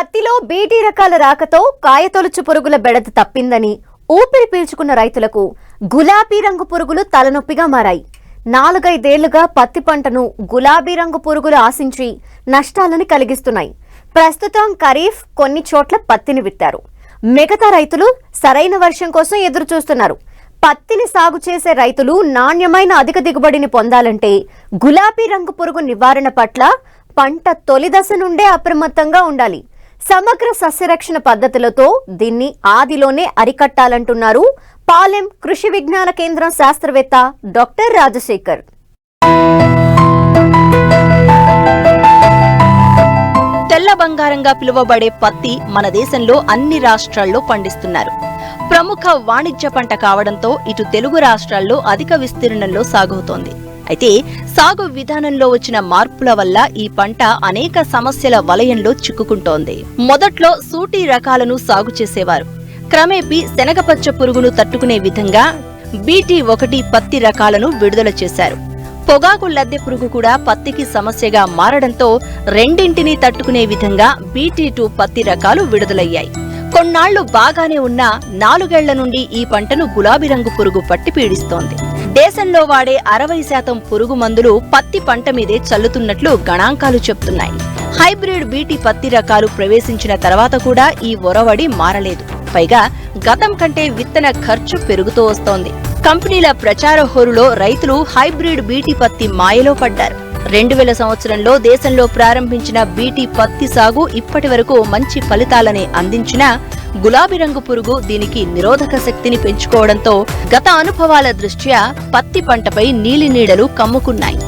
పత్తిలో బీటీ రకాల రాకతో కాయతొలుచు పురుగుల బెడత తప్పిందని ఊపిరి పీల్చుకున్న రైతులకు గులాబీ రంగు పురుగులు తలనొప్పిగా మారాయి. నాలుగైదేళ్ళుగా పత్తి పంటను గులాబీ రంగు పురుగులు ఆశించి నష్టాలను కలిగిస్తున్నాయి. ప్రస్తుతం ఖరీఫ్ కొన్ని చోట్ల పత్తిని విత్తారు. మిగతా రైతులు సరైన వర్షం కోసం ఎదురు చూస్తున్నారు పత్తిని సాగు చేసే రైతులు నాణ్యమైన అధిక దిగుబడిని పొందాలంటే గులాబీ రంగు పురుగు నివారణ పట్ల పంట తొలి దశ నుండే అప్రమత్తంగా ఉండాలి. సమగ్ర సస్యరక్షణ పద్ధతులతో దీన్ని ఆదిలోనే అరికట్టాలంటున్నారు పాలెం కృషి విజ్ఞాన కేంద్రం శాస్త్రవేత్త డాక్టర్ రాజశేఖర్. తెల్ల బంగారంగా పిలువబడే పత్తి మన దేశంలో అన్ని రాష్ట్రాల్లో పండిస్తున్నారు. ప్రముఖ వాణిజ్య పంట కావడంతో ఇటు తెలుగు రాష్ట్రాల్లో అధిక విస్తీర్ణంలో సాగుతోంది. అయితే సాగు విధానంలో వచ్చిన మార్పుల వల్ల ఈ పంట అనేక సమస్యల వలయంలో చిక్కుకుంటోంది. మొదట్లో సూటి రకాలను సాగు చేసేవారు. క్రమేపీ శనగపచ్చ పురుగును తట్టుకునే విధంగా బీటీ ఒకటి పత్తి రకాలను విడుదల చేశారు. పొగాకు లద్దె పురుగు కూడా పత్తికి సమస్యగా మారడంతో రెండింటినీ తట్టుకునే విధంగా బీటీ టూ పత్తి రకాలు విడుదలయ్యాయి. కొన్నాళ్ళు బాగానే ఉన్నా నాలుగేళ్ళ నుండి ఈ పంటను గులాబీ రంగు పురుగు పట్టి పీడిస్తోంది. దేశంలో వాడే అరవై శాతం పురుగు మందులు పత్తి పంట మీదే చల్లుతున్నట్లు గణాంకాలు చెప్తున్నాయి. హైబ్రిడ్ బీటీ పత్తి రకాలు ప్రవేశించిన తర్వాత కూడా ఈ ఒరవడి మారలేదు. పైగా గతం కంటే విత్తన ఖర్చు పెరుగుతూ వస్తోంది. కంపెనీల ప్రచార హోరులో రైతులు హైబ్రిడ్ బీటీ పత్తి మాయలో పడ్డారు. రెండు వేల సంవత్సరంలో దేశంలో ప్రారంభించిన బీటీ పత్తి సాగు ఇప్పటి వరకు మంచి ఫలితాలనే అందించినా గులాబీ రంగు పురుగు దీనికి నిరోధక శక్తిని పెంచుకోవడంతో గత అనుభవాల దృష్ట్యా పత్తి పంటపై నీలి నీడలు కమ్ముకున్నాయి.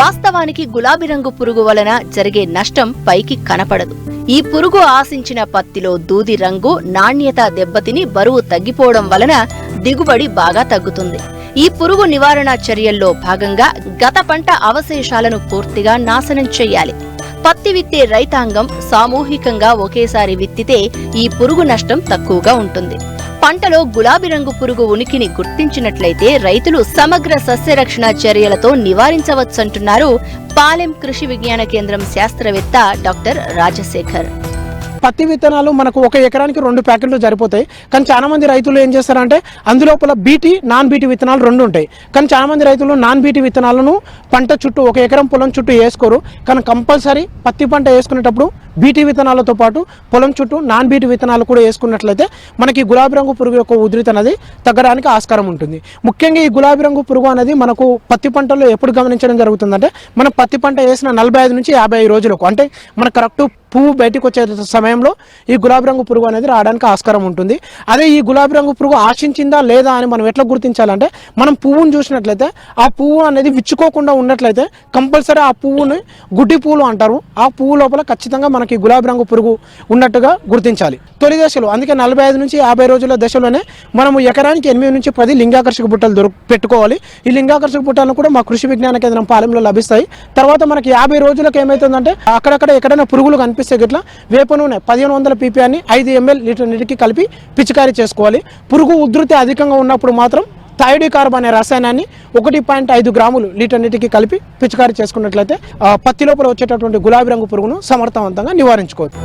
వాస్తవానికి గులాబీ రంగు పురుగు వలన జరిగే నష్టం పైకి కనపడదు. ఈ పురుగు ఆశించిన పత్తిలో దూది రంగు నాణ్యత దెబ్బతిని బరువు తగ్గిపోవడం వలన దిగుబడి బాగా తగ్గుతుంది. ఈ పురుగు నివారణ చర్యల్లో భాగంగా గత పంట అవశేషాలను పూర్తిగా నాశనం చేయాలి. పత్తి విత్తే రైతాంగం సామూహికంగా ఒకేసారి విత్తితే ఈ పురుగు నష్టం తక్కువగా ఉంటుంది. పంటలో గులాబీ రంగు పురుగు ఉనికిని గుర్తించినట్లయితే రైతులు సమగ్ర సస్యరక్షణ చర్యలతో నివారించవచ్చంటున్నారు పాలెం కృషి విజ్ఞాన కేంద్రం శాస్త్రవేత్త డాక్టర్ రాజశేఖర్. పత్తి విత్తనాలు మనకు ఒక ఎకరానికి రెండు ప్యాకెట్లు సరిపోతాయి. కానీ చాలామంది రైతులు ఏం చేస్తారంటే అందులోపల బీటీ నాన్ బీటీ విత్తనాలు రెండు ఉంటాయి. కానీ చాలా మంది రైతులు నాన్ బీటీ విత్తనాలను పంట చుట్టూ ఒక ఎకరం పొలం చుట్టూ వేసుకోరు. కానీ కంపల్సరీ పత్తి పంట వేసుకునేటప్పుడు బీటీ విత్తనాలతో పాటు పొలం చుట్టూ నాన్ బీటీ విత్తనాలు కూడా వేసుకున్నట్లయితే మనకి గులాబీ రంగు పురుగు యొక్క ఉధృతి అనేది తగ్గడానికి ఆస్కారం ఉంటుంది. ముఖ్యంగా ఈ గులాబీ రంగు పురుగు అనేది మనకు పత్తి పంటలో ఎప్పుడు గమనించడం జరుగుతుందంటే మనం పత్తి పంట వేసిన నలభై ఐదు నుంచి యాభై ఐదు రోజులకు అంటే మన కరెక్ట్ పువ్వు బయటకు వచ్చే సమయంలో ఈ గులాబీ రంగు పురుగు అనేది రావడానికి ఆస్కారం ఉంటుంది. అదే ఈ గులాబీ రంగు పురుగు ఆశించిందా లేదా అని మనం ఎట్లా గుర్తించాలంటే మనం పువ్వును చూసినట్లయితే ఆ పువ్వు అనేది విచ్చుకోకుండా ఉన్నట్లయితే కంపల్సరీ ఆ పువ్వుని గుడ్డి పువ్వులు అంటారు. ఆ పువ్వు లోపల ఖచ్చితంగా మనకి గులాబీ రంగు పురుగు ఉన్నట్టుగా గుర్తించాలి. తొలి దశలో అందుకే నలభై ఐదు నుంచి యాభై రోజుల దశలోనే మనము ఎకరానికి ఎనిమిది నుంచి పది లింగాకర్షక బుట్టలు దొరు పెట్టుకోవాలి. ఈ లింగాకర్షక బుట్టలను కూడా మా కృషి విజ్ఞాన కేంద్రం పాలెంలో లభిస్తాయి. తర్వాత మనకి యాభై రోజులకు ఏమవుతుందంటే అక్కడక్కడ ఎక్కడైనా పురుగులు కనిపిస్తే గిట్లా వేప నూనె పదిహేను వందల పీపీఆర్ని ఐదు ఎంఎల్ లీటర్ నీటికి కలిపి పిచికారీ చేసుకోవాలి. పురుగు ఉధృతి అధికంగా ఉన్నప్పుడు మాత్రం థైడి కార్బ్ అనే రసాయనాన్ని ఒకటి పాయింట్ ఐదు గ్రాములు లీటర్ నీటికి కలిపి పిచికారీ చేసుకున్నట్లయితే పత్తి లోపల వచ్చేటటువంటి గులాబీ రంగు పురుగును సమర్థవంతంగా నివారించుకోవచ్చు.